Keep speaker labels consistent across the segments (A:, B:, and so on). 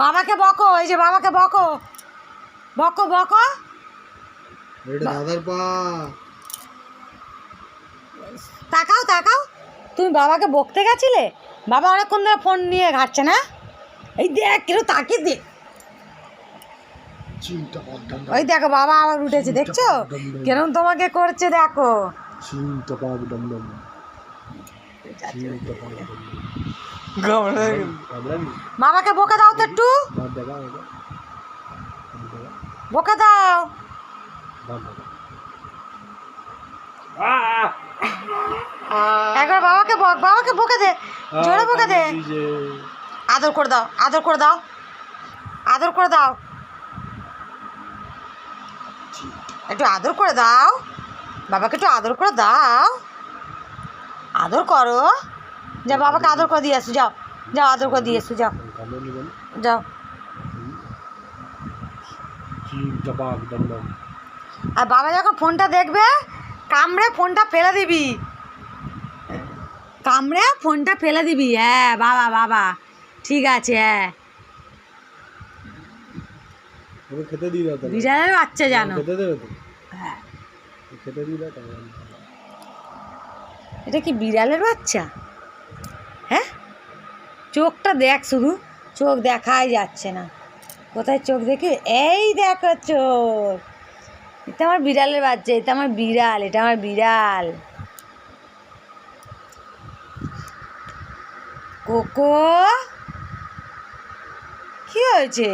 A: বাবাকে বকো এই যে বাবাকে বকো। বকো বকো।
B: দাদার পা।
A: তাকাও তাকাও। তুমি বাবাকে বকতে গেছিলে? বাবা অনেকক্ষণ ধরে ফোন নিয়ে ঘাটছে না? এই দেখ কিরো তাকে দে। ওই দেখো বাবা আবার উঠেছে দেখছ? কিরম তোমাকে করছে দেখো।
B: চিন্তা পাক
A: বাবাকে বকে দাও তো একটু। বকে দাও। একবার বাবাকে বক, বাবাকে বকে দে। জোরে বকে দে। আদর করে দাও, আদর করে দাও। আদর করে দাও। একটু আদর করে দাও। বাবাকে একটু আদর করে দাও। আদর করো। যা বাবাকে আদর করে দিয়ে আসো যাও। যাও আদর করে দিয়ে এসো যাও। যাও। আর বাবা যখন ফোনটা দেখবে কামড়ে ফোনটা ফেলে দিবি। কামড়ে ফোনটা ফেলে দিবি হ্যাঁ বাবা বাবা। ঠিক আছে হ্যাঁ।
B: খেতে
A: বিড়ালের বাচ্চা জানো।
B: খেতে দেবে তো।
A: হ্যাঁ।
B: খেতে দিয়ে দাও
A: এটা কি বিড়ালের বাচ্চা? হ্যাঁ চোখটা দেখ শুধু, চোখ দেখাই যাচ্ছে না। কোথায় চোখ দেখি? এই দেখো চোখ। এটা আমার বিড়ালের বাচ্চা, এটা আমার বিড়াল, এটা আমার বিড়াল। কোকো? কি হয়েছে?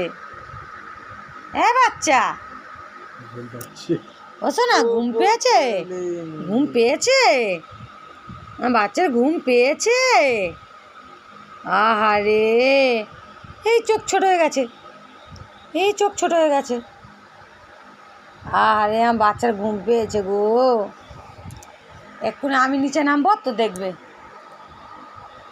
A: হ্যাঁ বাচ্চা। বসো না, ঘুম পেয়েছে? ঘুম পেয়েছে? আমার বাচ্চার ঘুম পেয়েছে? আহারে, এই চোখ ছোট হয়ে গেছে, এই চোখ ছোট হয়ে গেছে। আহারে, আমার বাচ্চার ঘুম পেয়েছে গো। এক্ষুনি আমি নিচে নামবো, তো দেখবে।